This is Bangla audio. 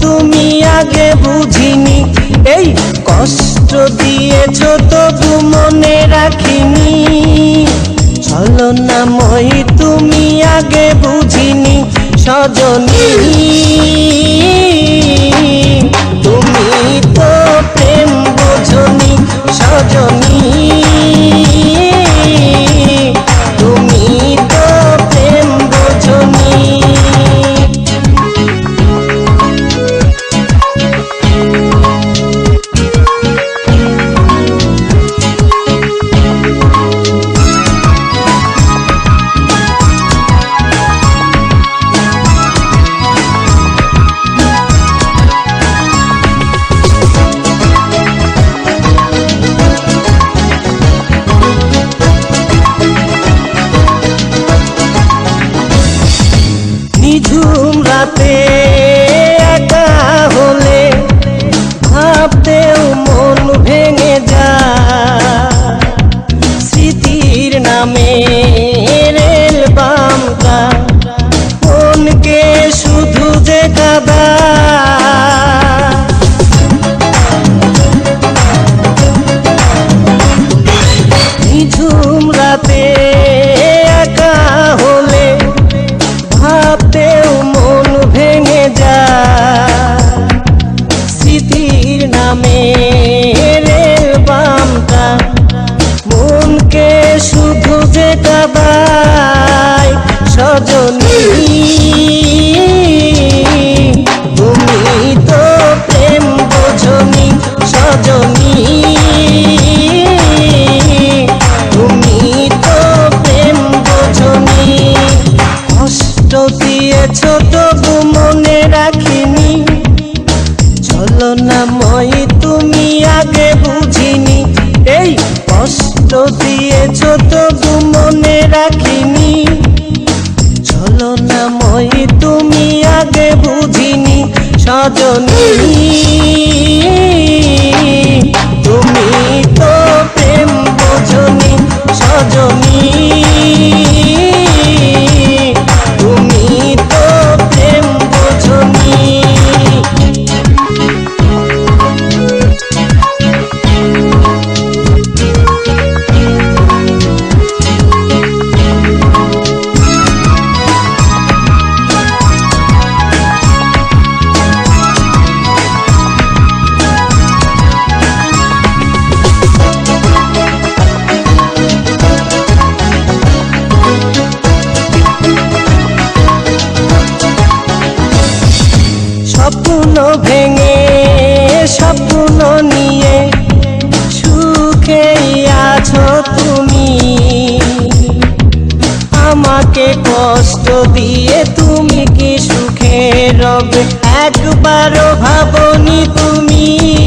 তুমি আগে বুঝিনি। এই কষ্ট দিয়েছ তবু মনে রাখিনি। ছলনাময়ী তুমি আগে বুঝিনি সজনী। bater. সজনী তুমি তো প্রেম বোঝনি সজনী। ভেঙে স্বপ্ন নিয়ে সুখে আছো তুমি। আমাকে কষ্ট দিয়ে তুমি কি সুখে রবে? একবারও ভাবনি তুমি।